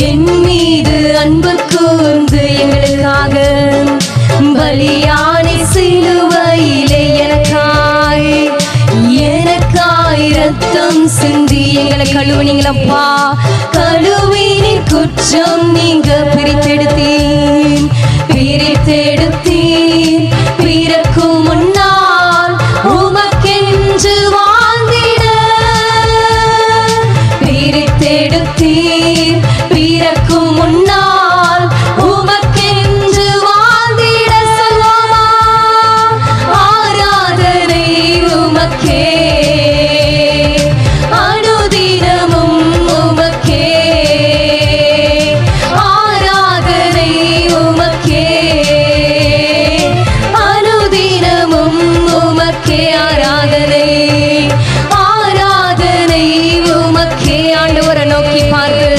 என் மீது அன்பு கூர்ந்து எங்களுக்காக பலியானை சிலுவையிலே எனக்காய் எனக்காய் ரத்தம் சிந்தி எங்களை கழுவுனீங்களப்பா. கழுவினின் குற்றம் நீங்க பிரித்தெடுத்தேன் பிரித்தெடுத்தேன் பிறக்கும் முன்னால் உமக்கென்று வாழ்ந்திட பிரித்தெடுத்தேன் keep on